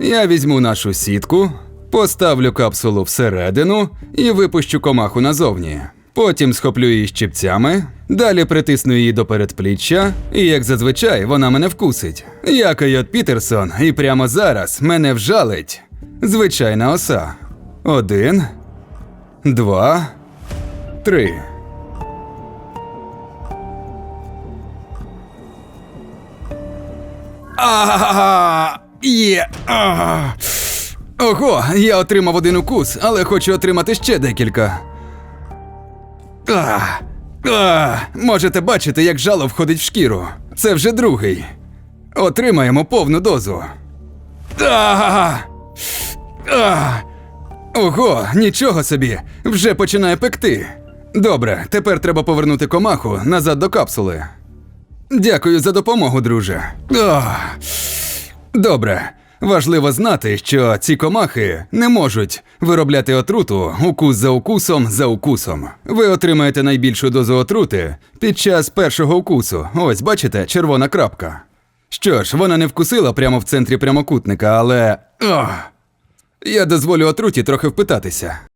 Я візьму нашу сітку, поставлю капсулу всередину і випущу комаху назовні. Потім схоплю її щипцями, далі притисну її до передпліччя, і як зазвичай вона мене вкусить. Я Койот Пітерсон, і прямо зараз мене вжалить звичайна оса. Один, два, три. А є. а. Ого, я отримав один укус, але хочу отримати ще декілька. А, а, можете бачити, як жало входить в шкіру. Це вже другий. Отримаємо повну дозу. А, а, ого, нічого собі, вже починає пекти. Добре, тепер треба повернути комаху назад до капсули. Дякую за допомогу, друже. Ох. Добре. Важливо знати, що ці комахи не можуть виробляти отруту укус за укусом за укусом. Ви отримаєте найбільшу дозу отрути під час першого укусу. Ось, бачите, червона крапка. Що ж, вона не вкусила прямо в центрі прямокутника, але. Ох. Я дозволю отруті трохи впитатися.